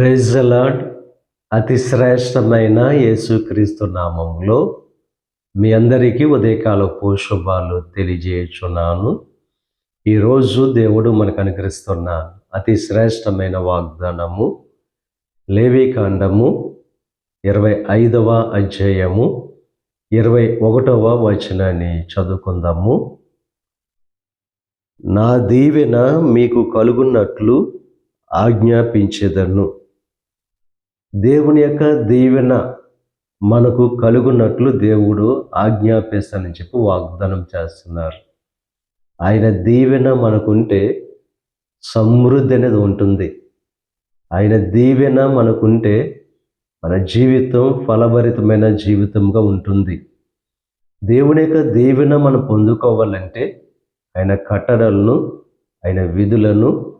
Praise అతి శ్రేష్టమైన యేసుక్రీస్తు నామంలో మీ అందరికీ ఉదయకాల శుభాలు తెలియజేయుచున్నాను. ఈరోజు దేవుడు మనకు అనుగ్రహిస్తున్న అతి శ్రేష్టమైన వాగ్దానము లేవికాండము ఇరవై ఐదవ అధ్యాయము ఇరవై ఒకటవ వచనాన్ని చదువుకుందాము. నా దీవెన మీకు కలుగున్నట్లు ఆజ్ఞాపించేదను. దేవుని యొక్క దీవెన మనకు కలుగున్నట్లు దేవుడు ఆజ్ఞాపిస్తానని చెప్పి వాగ్దానం చేస్తున్నారు. ఆయన దీవెన మనకుంటే సమృద్ధి అనేది ఉంటుంది. ఆయన దీవెన మనకుంటే మన జీవితం ఫలభరితమైన జీవితంగా ఉంటుంది. దేవుని యొక్క దీవెన మనం పొందుకోవాలంటే ఆయన కట్టడలను ఆయన విధులను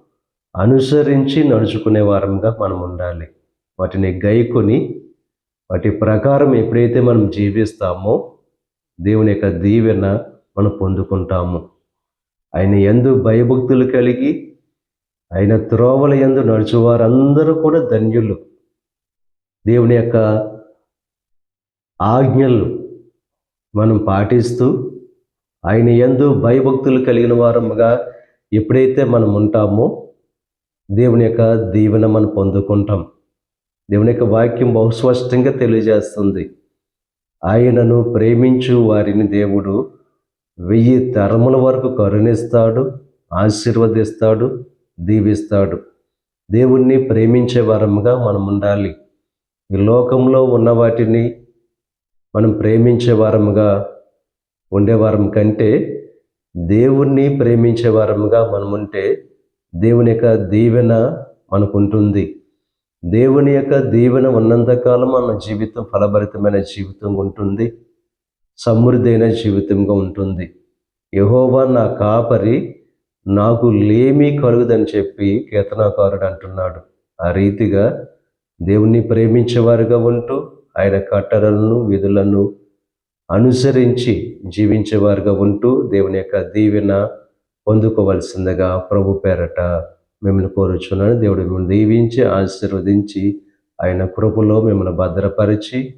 అనుసరించి నడుచుకునే వారంగా మనం ఉండాలి. వాటిని గైకొని వాటి ప్రకారం ఎప్పుడైతే మనం జీవిస్తామో దేవుని యొక్క దీవెన మనం పొందుకుంటాము. ఆయన ఎందు భయభక్తులు కలిగి ఆయన త్రోవల ఎందు నడుచువారందరూ కూడా ధన్యులు. దేవుని యొక్క ఆజ్ఞలు మనం పాటిస్తూ ఆయన ఎందు భయభక్తులు కలిగిన వారముగా ఎప్పుడైతే మనం ఉంటామో దేవుని యొక్క దీవెన మనం పొందుకుంటాం. దేవుని యొక్క వాక్యం బహుస్పష్టంగా తెలియజేస్తుంది. ఆయనను ప్రేమించు వారిని దేవుడు వెయ్యి తరముల వరకు కరుణిస్తాడు ఆశీర్వదిస్తాడు దీవిస్తాడు. దేవుణ్ణి ప్రేమించే వారముగా మనం ఉండాలి. ఈ లోకంలో ఉన్న వాటిని మనం ప్రేమించే వారముగా ఉండేవారం కంటే దేవుణ్ణి ప్రేమించే వారముగా మనం ఉంటే దేవుని యొక్క దీవెన మనకుంటుంది. దేవుని యొక్క దీవెన ఉన్నంతకాలం మన జీవితం ఫలభరితమైన జీవితం ఉంటుంది సమృద్ధైన జీవితంగా ఉంటుంది యహోవా నా కాపరి నాకు లేమి కలుగుదని చెప్పి కీర్తనాకారుడు అంటున్నాడు. ఆ రీతిగా దేవుణ్ణి ప్రేమించేవారుగా ఉంటూ ఆయన కట్టడలను విధులను అనుసరించి జీవించేవారుగా ఉంటూ దేవుని యొక్క దీవెన పొందుకోవలసిందిగా ప్రభు పేరట మిమ్మల్ని కోరుచున్నాను. దేవుడు మిమ్మల్ని దీవించి ఆశీర్వదించి ఆయన కృపలో మిమ్మల్ని భద్రపరిచి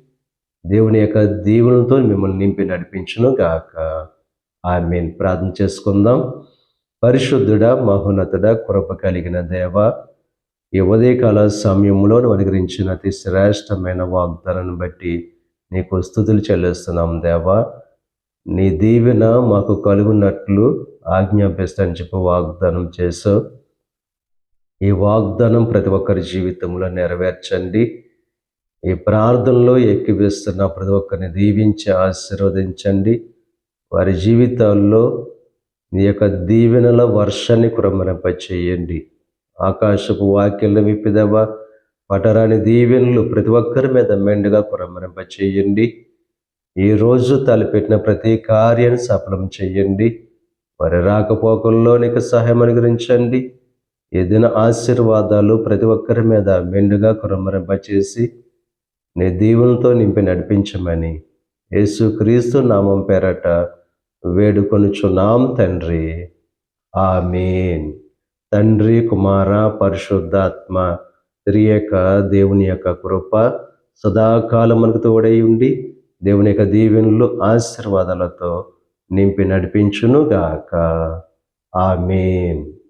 దేవుని యొక్క దీవులతో మిమ్మల్ని నింపి నడిపించును గాక. ఆమెన్. ప్రార్థన చేసుకుందాం. పరిశుద్ధుడ మహోన్నతుడ కృప కలిగిన దేవ ఈ ఉదయకాల సమయంలో అనుగ్రహించిన అతి శ్రేష్టమైన వాగ్దానాన్ని బట్టి నీకు స్థుతులు చెల్లిస్తున్నాం దేవా. నీ దీవెన మాకు కలుగున్నట్లు ఆజ్ఞాపిస్తాను చెప్పి వాగ్దానం చేసావు ఈ వాగ్దానం ప్రతి ఒక్కరి జీవితంలో నెరవేర్చండి. ఈ ప్రార్థనలో ఎక్కివేస్తున్న ప్రతి ఒక్కరిని దీవించి ఆశీర్వదించండి. వారి జీవితాల్లో నీ యొక్క దీవెనల వర్షాన్ని కురమరింప చేయండి ఆకాశపు వాక్యలను విప్పిదవా పటరాని దీవెనలు ప్రతి ఒక్కరి మీద మెండుగా కురమరింప చేయండి ఈరోజు తలపెట్టిన ప్రతి కార్యాన్ని సఫలం చేయండి. వారి రాకపోకల్లో నీకు సహాయం అనుగ్రహించండి. ఏదైనా ఆశీర్వాదాలు ప్రతి ఒక్కరి మీద మెండుగా కురమరింపచేసి నీ దీవులతో నింపి నడిపించమని యేసు క్రీస్తు నామం పేరట వేడుకొనుచున్నాం తండ్రి. ఆమెన్. తండ్రి కుమార పరిశుద్ధాత్మ త్రియక దేవుని యొక్క కృప సదాకాలం మనకు తోడై ఉండి దేవుని యొక్క దీవెనలు ఆశీర్వాదాలతో నింపి నడిపించునుగాక. ఆమెన్.